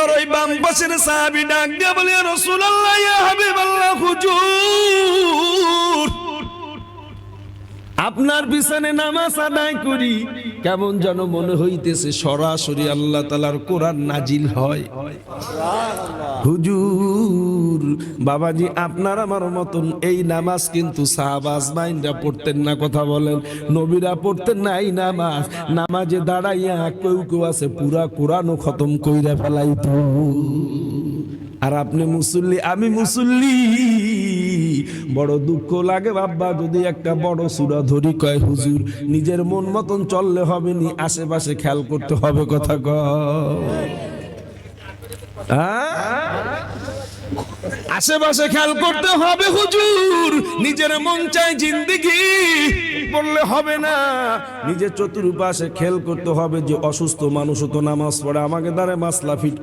এইবার ওই বাম পাশের সাহাবি ডাক দিয়ে বলে রসুল্লাহ ইয়া আপনার বিছানে নামাজ আদায় করি। কেমন যেন মনে হইতেছে সরাসরি আল্লাহ তালার কোরআন নাজিল হয়। হুজুর, বাবাজি, আপনার আমার মতন এই নামাজ কিন্তু সাহাবাজ মাইনরা পড়তেন না, কথা বলেন। নবীরা পড়তেন না এই নামাজ। নামাজে দাঁড়াইয়া কেউ কেউ আছে, পুরা কোরআনও খতম কইরা ফেলাইতো। আর আপনি মুসল্লি, আমি মুসল্লি। বড় দুঃখ লাগে বাবা যদি একটা বড় সুরা ধরি কয়, হুজুর, নিজের মন মতন চললে হবে নি, আশেপাশে খেয়াল করতে হবে কথা ক। আশেপাশে খেয়াল করতে হবে হুজুর, নিজের মন চাই জিন্দিগি, বললে হবে না। নিজের চতুর্পাশে খেয়াল করতে হবে যে অসুস্থ মানুষও তো নামাজ পড়ে, আমাকে দ্বারা মাসলা ফিট